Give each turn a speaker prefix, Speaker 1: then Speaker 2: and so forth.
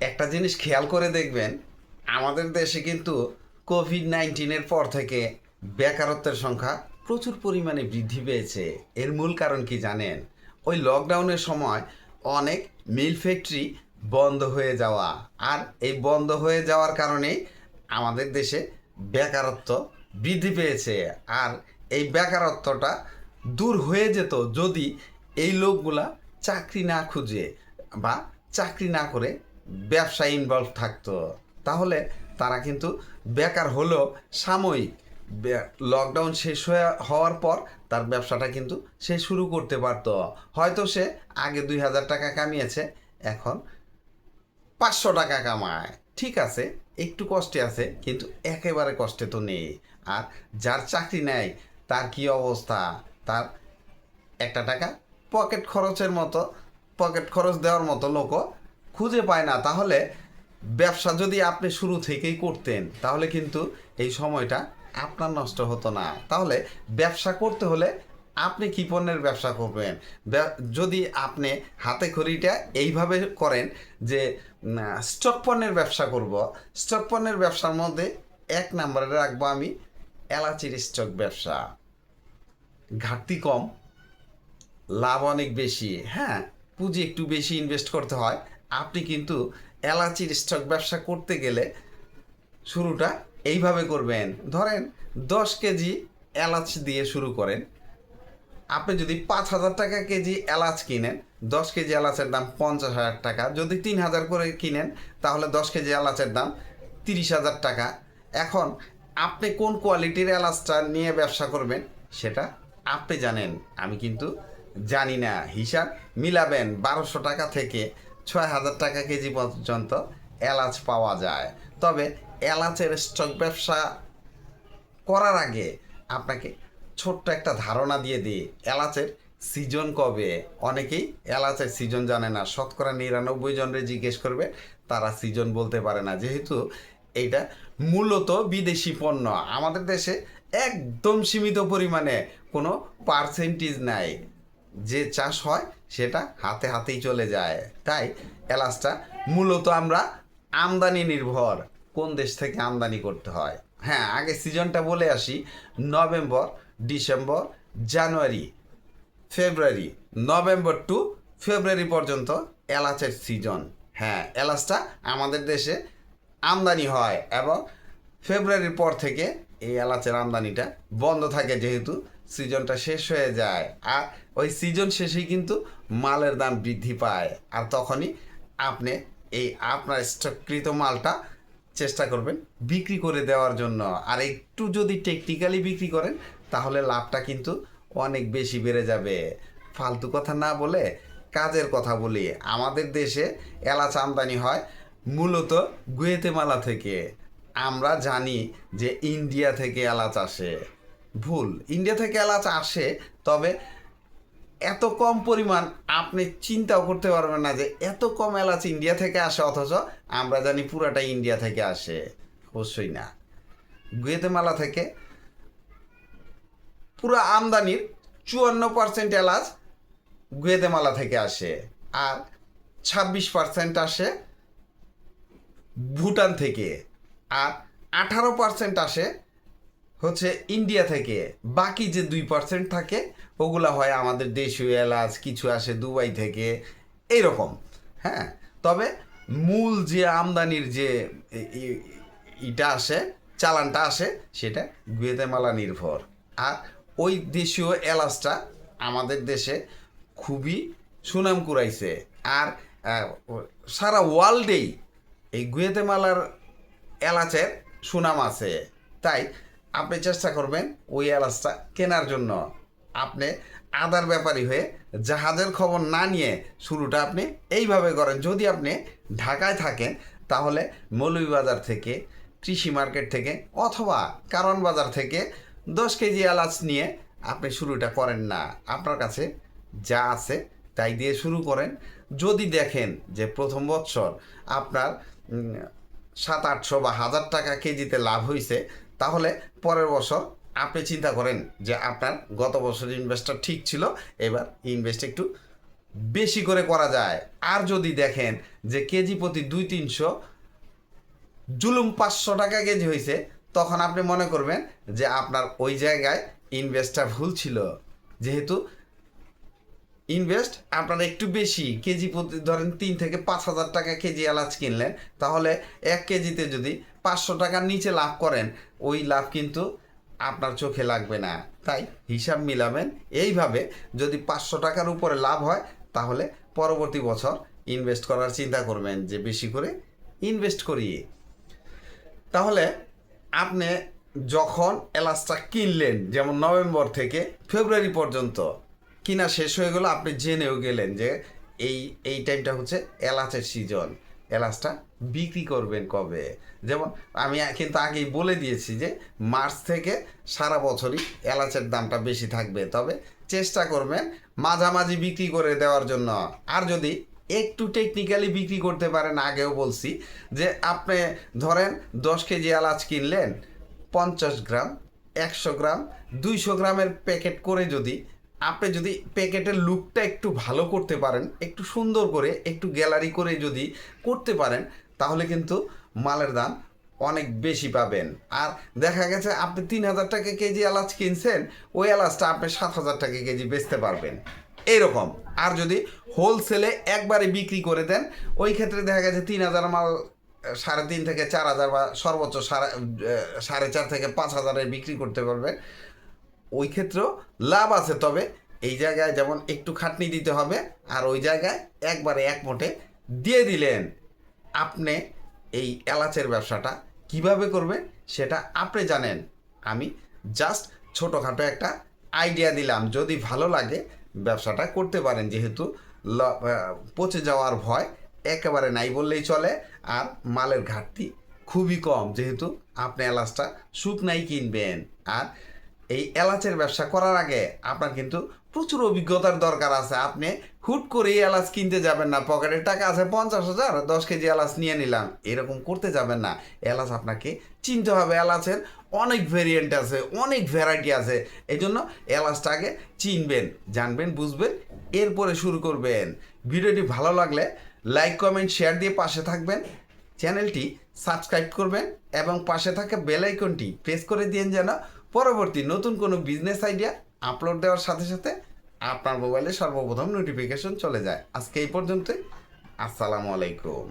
Speaker 1: একটা জিনিস খেয়াল করে দেখবেন, আমাদের দেশে কিন্তু কোভিড নাইন্টিনের পর থেকে বেকারত্বের সংখ্যা প্রচুর পরিমাণে বৃদ্ধি পেয়েছে। এর মূল কারণ কি জানেন? ওই লকডাউনের সময় অনেক মিল ফ্যাক্টরি বন্ধ হয়ে যাওয়া। আর এই বন্ধ হয়ে যাওয়ার কারণেই আমাদের দেশে বেকারত্ব বৃদ্ধি পেয়েছে। আর এই বেকারত্বটা দূর হয়ে যেত যদি এই লোকগুলা চাকরি না খুঁজে বা চাকরি না করে ব্যবসায় ইনভলভ থাকতো। তাহলে তারা কিন্তু বেকার হলেও সাময়িক লকডাউন শেষ হয়ে হওয়ার পর তার ব্যবসাটা কিন্তু সে শুরু করতে পারতো। হয়তো সে আগে দুই হাজার টাকা কামিয়েছে, এখন পাঁচশো টাকা কামায়। ঠিক আছে, একটু কষ্টে আছে, কিন্তু একেবারে কষ্টে তো নেই। আর যার চাকরি নেয় তার কি অবস্থা? তার একটা টাকা পকেট খরচের মতো পকেট খরচ দেওয়ার মতো লোকও খুঁজে পায় না। তাহলে ব্যবসা যদি আপনি শুরু থেকেই করতেন, তাহলে কিন্তু এই সময়টা আপনার নষ্ট হতো না। তাহলে ব্যবসা করতে হলে আপনি কি পণ্যের ব্যবসা করবেন? যদি আপনি হাতে খড়িটা এইভাবে করেন যে স্টক পণ্যের ব্যবসা করব, স্টক পণ্যের ব্যবসার মধ্যে এক নম্বরে রাখব আমি এলাচির স্টক ব্যবসা। ঘাটতি কম, লাভ অনেক বেশি হ্যাঁ? পুঁজি একটু বেশি ইনভেস্ট করতে হয় আপনি কিন্তু এলাচির স্টক ব্যবসা করতে গেলে শুরুটা এইভাবে করবেন। ধরেন দশ কেজি এলাচ দিয়ে শুরু করেন। আপনি যদি পাঁচ হাজার টাকা কেজি এলাচ কিনেন, দশ কেজি এলাচের দাম পঞ্চাশ হাজার টাকা। যদি তিন হাজার করে কিনেন, তাহলে দশ কেজি এলাচের দাম তিরিশ হাজার টাকা। এখন আপনি কোন কোয়ালিটির এলাচটা নিয়ে ব্যবসা করবেন, সেটা আপনি জানেন। আমি কিন্তু জানি না। হিসাব মিলাবেন বারোশো টাকা থেকে ছয় হাজার টাকা কেজি পর্যন্ত এলাচ পাওয়া যায়। তবে এলাচের স্টক ব্যবসা করার আগে আপনাকে ছোট্ট একটা ধারণা দিয়ে দিই, এলাচের সিজন কবে? অনেকেই এলাচের সিজন জানে না। শতকরা নিরানব্বই জনরে জিজ্ঞেস করবে, তারা সিজন বলতে পারে না। যেহেতু এটা মূলত বিদেশি পণ্য। আমাদের দেশে একদম সীমিত পরিমাণে কোনো পার্সেন্টেজ নাই। যে চাষ হয় সেটা হাতে হাতেই চলে যায়। তাই এলাচটা মূলত আমরা আমদানি নির্ভর কোন দেশ থেকে আমদানি করতে হয়। হ্যাঁ আগে সিজনটা বলে আসি। November, December, January, February, November to February পর্যন্ত এলাচের সিজন। হ্যাঁ এলাচটা আমাদের দেশে আমদানি হয় এবং ফেব্রুয়ারির পর থেকে এই এলাচের আমদানিটা বন্ধ থাকে যেহেতু সিজনটা শেষ হয়ে যায়। আর ওই সিজন শেষেই কিন্তু মালের দাম বৃদ্ধি পায়। আর তখনই আপনি এই আপনার স্টককৃত মালটা চেষ্টা করবেন বিক্রি করে দেওয়ার জন্য। আর একটু যদি টেকনিক্যালি বিক্রি করেন, তাহলে লাভটা কিন্তু অনেক বেশি বেড়ে যাবে। ফালতু কথা না বলে কাজের কথা বলি। আমাদের দেশে এলাচ আমদানি হয় মূলত গুয়েতেমালা থেকে। আমরা জানি যে ইন্ডিয়া থেকে এলাচ আসে। ভুল। ইন্ডিয়া থেকে এলাচ আসে, তবে এত কম পরিমাণ আপনি চিন্তাও করতে পারবেন না যে এত কম এলাচ ইন্ডিয়া থেকে আসে, অথচ আমরা জানি পুরাটাই ইন্ডিয়া থেকে আসে। অবশ্যই না। গুয়েতেমালা থেকে পুরো আমদানির চুয়ান্ন পার্সেন্ট এলাচ গুয়েতেমালা থেকে আসে, আর ছাব্বিশ পার্সেন্ট আসে ভুটান থেকে, আর আঠারো পার্সেন্ট আসে হচ্ছে ইন্ডিয়া থেকে। বাকি যে দুই পার্সেন্ট থাকে, ওগুলা হয় আমাদের দেশীয় এলাচ, কিছু আসে দুবাই থেকে এইরকম হ্যাঁ? তবে মূল যে আমদানির যে ইটা আসে, চালানটা আসে, সেটা গুয়েতেমালা নির্ভর। আর ওই দেশীয় এলাচটা আমাদের দেশে খুবই সুনাম কুড়াইছে। আর সারা ওয়ার্ল্ডেই এই গুয়েতেমালার এলাচের সুনাম আছে। তাই আপনি চেষ্টা করবেন ওই এলাচটা কেনার জন্য। আপনি আদার ব্যাপারী হয়ে জাহাজের খবর না নিয়ে শুরুটা আপনি এইভাবে করেন। যদি আপনি ঢাকায় থাকেন, তাহলে মৌলভীবাজার থেকে, কৃষি মার্কেট থেকে অথবা কারণ বাজার থেকে দশ কেজি এলাচ নিয়ে আপনি শুরুটা করেন না। আপনার কাছে যা আছে তাই দিয়ে শুরু করেন। যদি দেখেন যে প্রথম বৎসর আপনার সাত আটশো বা হাজার টাকা কেজিতে লাভ হয়েছে তাহলে পরের বছর আপনি চিন্তা করেন যে আপনার গত বছর ইনভেস্টটা ঠিক ছিল, এবার ইনভেস্ট একটু বেশি করে করা যায়। আর যদি দেখেন যে কেজি প্রতি দুই তিনশো জুলুম পাঁচশো টাকা কেজি হয়েছে তখন আপনি মনে করবেন যে আপনার ওই জায়গায় ইনভেস্টটা ভুল ছিল। যেহেতু ইনভেস্ট আপনার একটু বেশি, কেজি প্রতি ধরেন তিন থেকে পাঁচ হাজার টাকা কেজি এলাচ কিনলেন, তাহলে এক কেজিতে যদি পাঁচশো টাকার নিচে লাভ করেন, ওই লাভ কিন্তু আপনার চোখে লাগবে না। তাই হিসাব মিলাবেন। এইভাবে যদি পাঁচশো টাকার উপরে লাভ হয়, তাহলে পরবর্তী বছর ইনভেস্ট করার চিন্তা করবেন যে বেশি করে ইনভেস্ট করিয়ে। তাহলে আপনি যখন এলাচটা কিনলেন, যেমন নভেম্বর থেকে ফেব্রুয়ারি পর্যন্ত কিনা শেষ হয়ে গেল, আপনি জেনেও গেলেন যে এই এই টাইমটা হচ্ছে এলাচের সিজন এলাচটা বিক্রি করবেন কবে? যেমন আমি কিন্তু আগেই বলে দিয়েছি যে মার্চ থেকে সারা বছরই এলাচের দামটা বেশি থাকবে। তবে চেষ্টা করবেন মাঝামাঝি বিক্রি করে দেওয়ার জন্য। আর যদি একটু টেকনিক্যালি বিক্রি করতে পারেন, আগেও বলছি যে আপনি ধরেন দশ কেজি এলাচ কিনলেন, পঞ্চাশ গ্রাম, একশো গ্রাম, দুইশো গ্রামের প্যাকেট করে যদি আপনি যদি প্যাকেটের লুকটা একটু ভালো করতে পারেন, একটু সুন্দর করে, একটু গ্যালারি করে যদি করতে পারেন, তাহলে কিন্তু মালের দাম অনেক বেশি পাবেন। আর দেখা গেছে আপনি তিন হাজার টাকা কেজি এলাচ কিনছেন, ওই এলাচটা আপনি সাত হাজার টাকা কেজি বেচতে পারবেন। এইরকম আর যদি হোলসেলে একবারে বিক্রি করে দেন, ওই ক্ষেত্রে দেখা গেছে তিন হাজার মাল, সাড়ে তিন থেকে চার হাজার বা সর্বোচ্চ সাড়ে সাড়ে চার থেকে পাঁচ হাজারে বিক্রি করতে পারবেন। ওই ক্ষেত্রেও লাভ আছে। তবে এই জায়গায় যেমন একটু খাটনি দিতে হবে, আর ওই জায়গায় একবারে এক মোটে দিয়ে দিলেন আপনি এই এলাচের ব্যবসাটা কীভাবে করবেন সেটা আপনি জানেন। আমি জাস্ট ছোটোখাটো একটা আইডিয়া দিলাম। যদি ভালো লাগে ব্যবসাটা করতে পারেন, যেহেতু পচে যাওয়ার ভয় একেবারে নাই বললেই চলে, আর মালের ঘাটতি খুবই কম, যেহেতু আপনি এলাচটা শুকনাই কিনবেন। আর এই এলাচের ব্যবসা করার আগে আপনার কিন্তু প্রচুর অভিজ্ঞতার দরকার আছে। আপনি হুট করে এলাচ কিনতে যাবেন না। পকেটে টাকা আছে পঞ্চাশ হাজার, দশ কেজি এলাচ নিয়ে নিলাম। এরকম করতে যাবেন না। এলাচ আপনাকে চিনতে হবে। এলাচের অনেক ভেরিয়েন্ট আছে, অনেক ভ্যারাইটি আছে। এই জন্য এলাচটা আগে চিনবেন, জানবেন, বুঝবেন, এরপরে শুরু করবেন। ভিডিওটি ভালো লাগলে লাইক কমেন্ট শেয়ার দিয়ে পাশে থাকবেন। চ্যানেলটি সাবস্ক্রাইব করবেন এবং পাশে থাকা বেল আইকনটি প্রেস করে দিন যেন পরবর্তী নতুন কোনো বিজনেস আইডিয়া আপলোড দেওয়ার সাথে সাথে আপনার মোবাইলে সর্বপ্রথম নোটিফিকেশন চলে যায়। আজকে এই পর্যন্তই। আসসালামু আলাইকুম।